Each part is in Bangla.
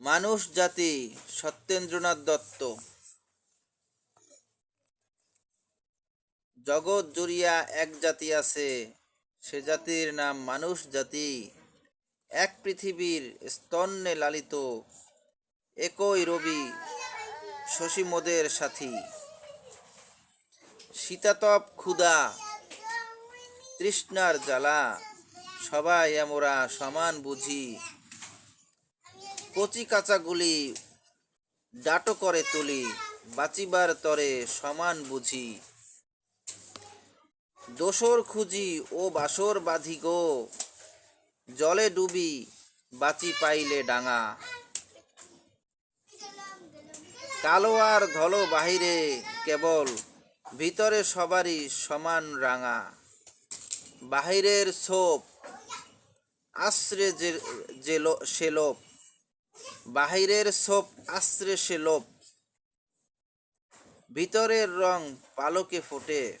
মানুষ জাতি সত্যেন্দ্রনাথ দত্ত। জগৎ জুড়িয়া এক জাতি আছে, সে জাতির নাম মানুষ জাতি। এক পৃথিবীর স্তন্যে লালিত, একই রবি শশী মোদের সাথী। শীতাতপ ক্ষুধা, তৃষ্ণার জ্বালা, সবাই আমরা সমান বুঝি। কচি কাঁচাগুলি ডাটো করে তুলি, বাঁচিবার তরে সমান বুঝি। দোসর খুঁজি ও বাসর বাঁধি গো, জলে ডুবি বাঁচি পাইলে ডাঙা। কালো আর ধলো বাহিরে কেবল, ভিতরে সবারই সমান রাঙা। বাহিরের ছোপ, আশ্রে যে লোপ বাহিরের ছোপ আশ্রে সে লোপ ভিতরের রং পালকে ফোটে।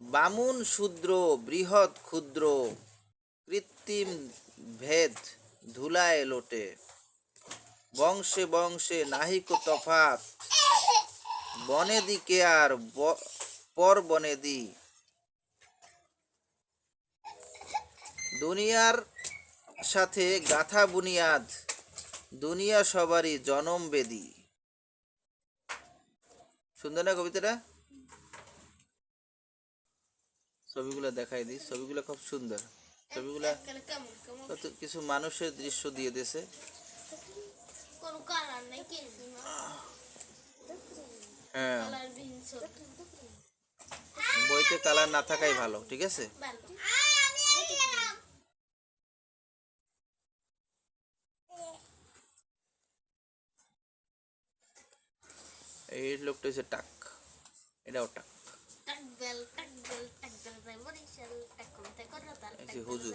বামুন শূদ্র, বৃহৎ ক্ষুদ্র, কৃত্রিম ভেদ ধুলায় লোটে। বংশে বংশে নাহিক তফাত। বনে দিকে আর পর বনে দি। দুনিয়ার সাথে গাথা বুনিয়াদ, দুনিয়া সবারই জনম বেদি। সুন্দর না কবিতাটা? ছবিগুলো দেখাই দিই, ছবিগুলো খুব সুন্দর। ছবিগুলা কত কিছু মানুষের দৃশ্য দিয়ে দিয়েছে। হ্যাঁ। বইতে কালার না থাকাই ভালো, ঠিক আছে? এই লোকটা হচ্ছে টাক। এটাও টাক। হুজুর।